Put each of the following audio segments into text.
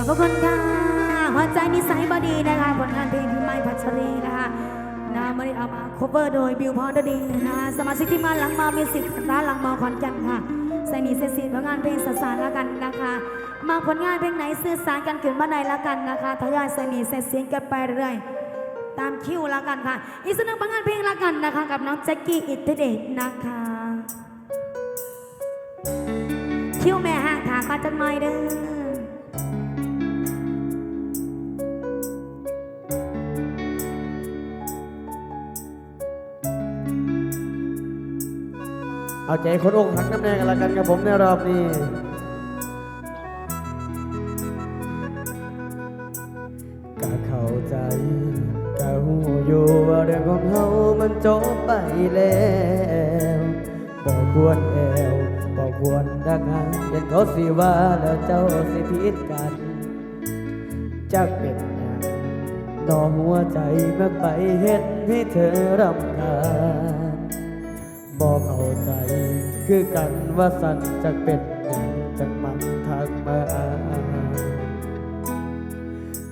อบพระคุณค่ะหัวใจนิสัยบดีนะคะผลงานเพลงที่ไม่พัชรีนะคะนะไม่ได้เอามา cover โดยบิวพอดดีนะคะสมาชิกที่มาหลังมามีสิทธิ์ร้านหลังมาขอนแก่นค่ะใส่หนีเสียสิผลงานเพลงสสารละกันนะคะ มาผลงานเพลงไหนสื่อสารกันขึ้นมาใดละกันนะคะทยอยใส่หนีเสียเสียงกันไปเรื่อยตามคิวละกันค่ะ อีกสักหนึ่งผลงานเพลงละกันนะคะ กับน้องแจ็คกี้อิทธิเดชนะคะคิวแม่ห่างขาก็จังหน่อยเด้อ เอาใจคนอกหักน้ำแดงกันละกันครับผมในรอบนี้ก็เข้าใจก็หูอยู่ว่าเรื่องของเขามันจบไปแล้วบอกควรแอวบอกควรดักหาเห็นเขาสิว่าแล้วเจ้าสิผิดกันจักเป็นหยังนอหัวใจมาไปเห็นให้เธอรำคาญ บอกเข้าใจ คือกันว่าสันจะเป็นอย่างจังมันทักมา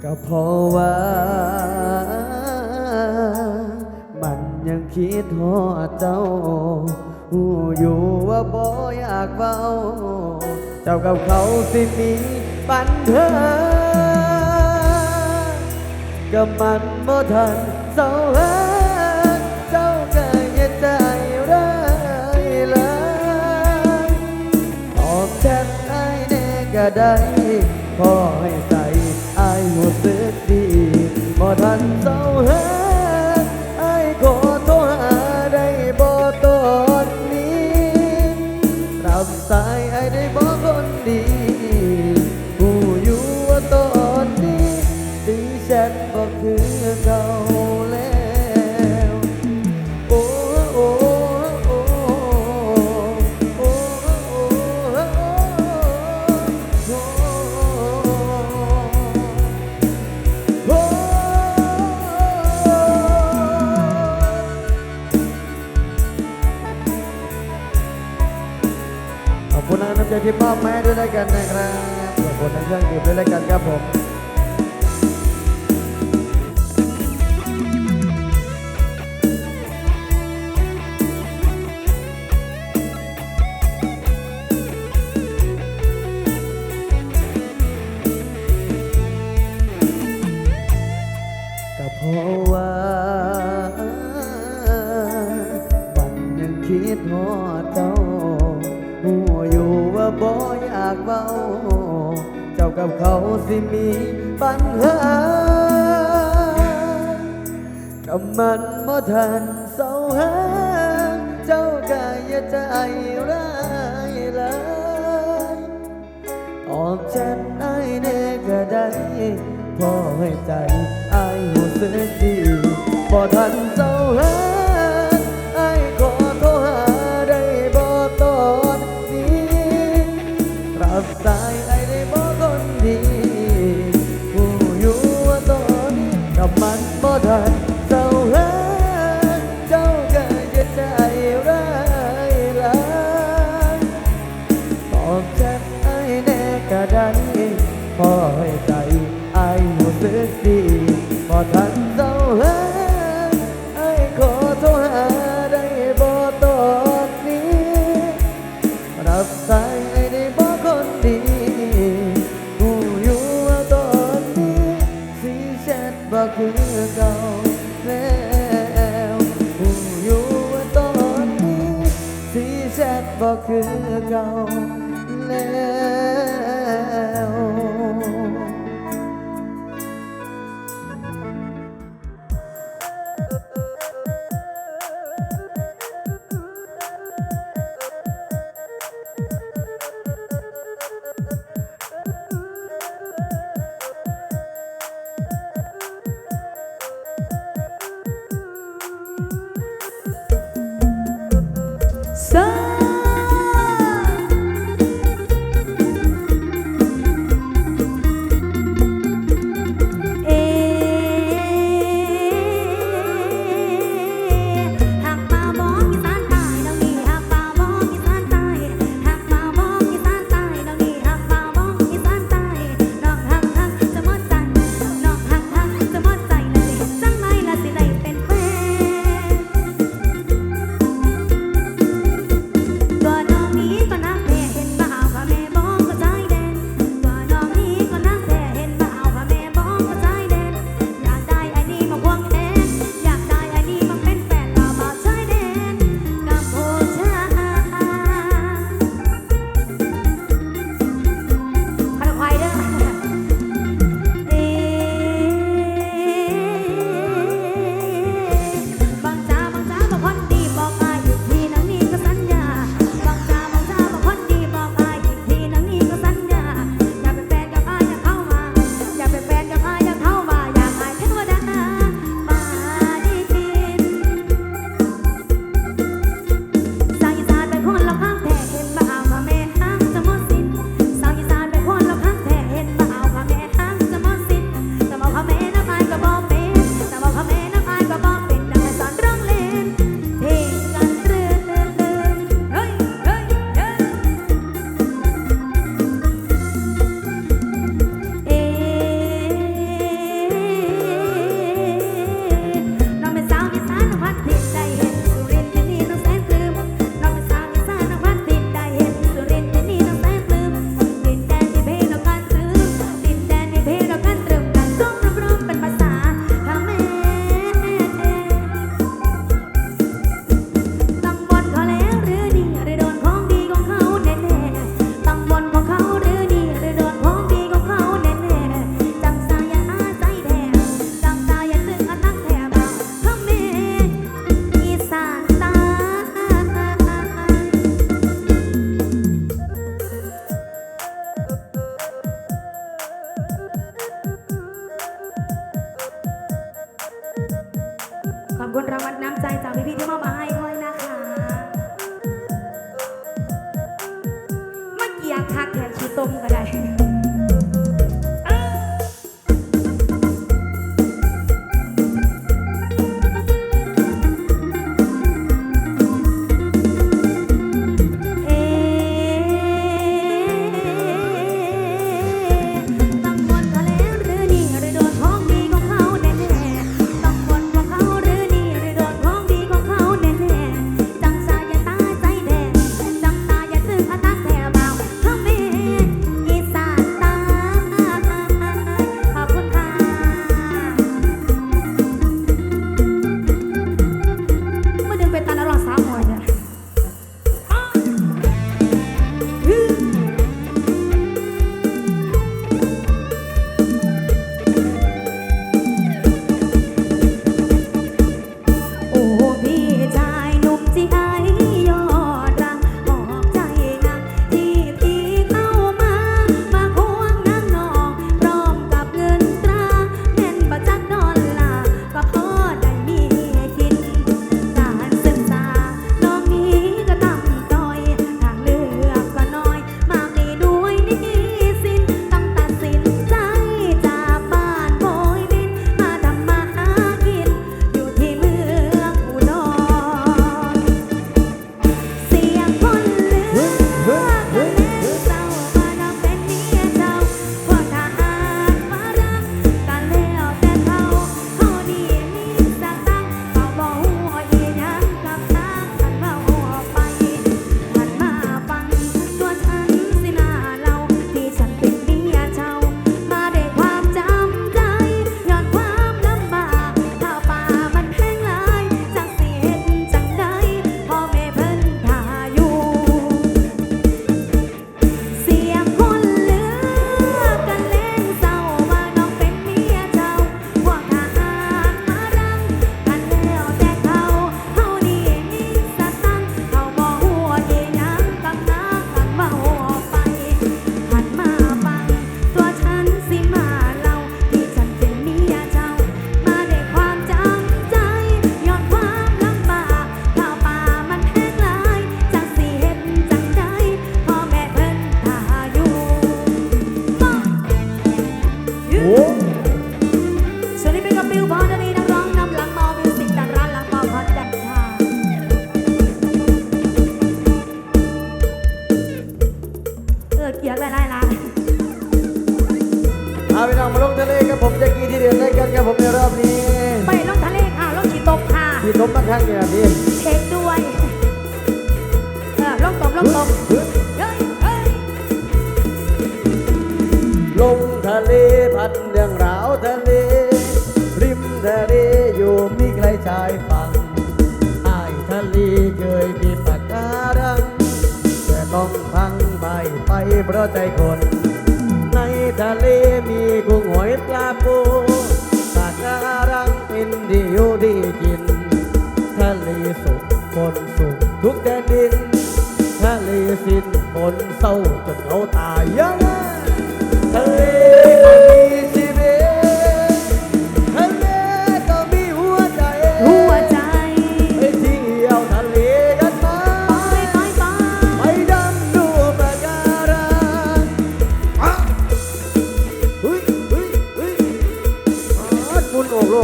ก็เพราะว่า มันยังคิดทอดเจ้าหูอยู่ว่าบ่อยากเบาเจ้ากับเขาสิมีปัญหาก็มันบ่ทันเศร้าหา ก็ได้พอให้ใจไอ้ายหัวสึกดีบ่ทันเศร้าเห้ากเบาเจ้ากับเขาสิมีปัญหากับมันบ่ทันเศร้าหา เจ้าก็อยาใจร้ายเลยตอบแชทไอ้ายแน่ก็ได้พอให้ใจไอ้หัวสึกดีบ่ทันเจ้าหา พ อยากคักอยากชีต้มก็ได้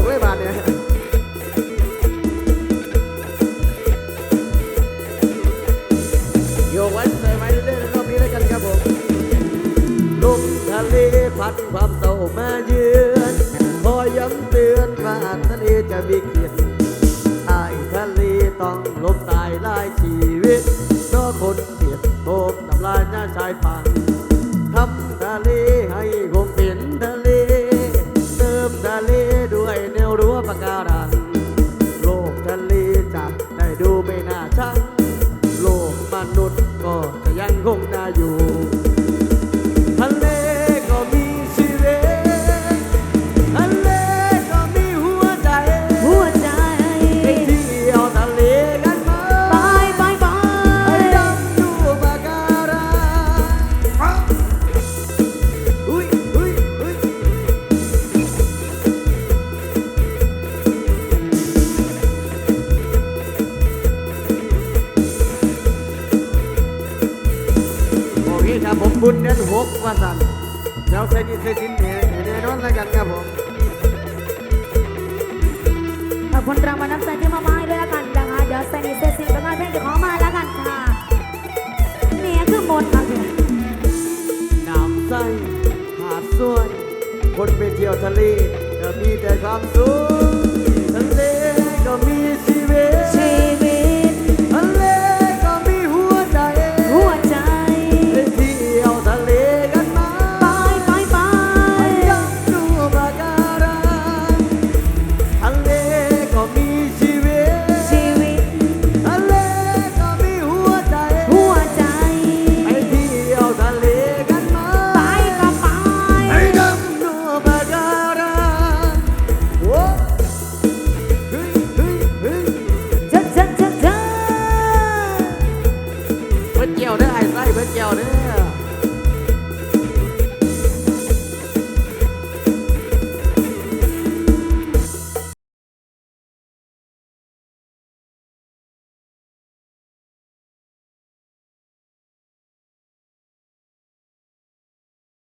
กเลยบาดเนี่ยโยวันใส่ไว้เล่นรอบนี้ด้วยกันครับผมลมทะเลพัดความเศร้ามาเยือนคอยย้ำเตือนว่าทะเลจะวิกฤตอายทะเลต้องลมตายลายชี แล้วใส่ดินใส่สินเน่แน่นอนแล้วกันครับผมขอบคุณรางวัลน้ำใจที่มามาให้ด้วยละกันนะคะเดี๋ยวเซนิเซซิเป็นงานเพลงจะขอมาแล้วกันค่ะเนี่ยคือหมดค่ะพี่น้ำใสหาดสวย คนไปเที่ยวทะเลจะมีแต่ความสุข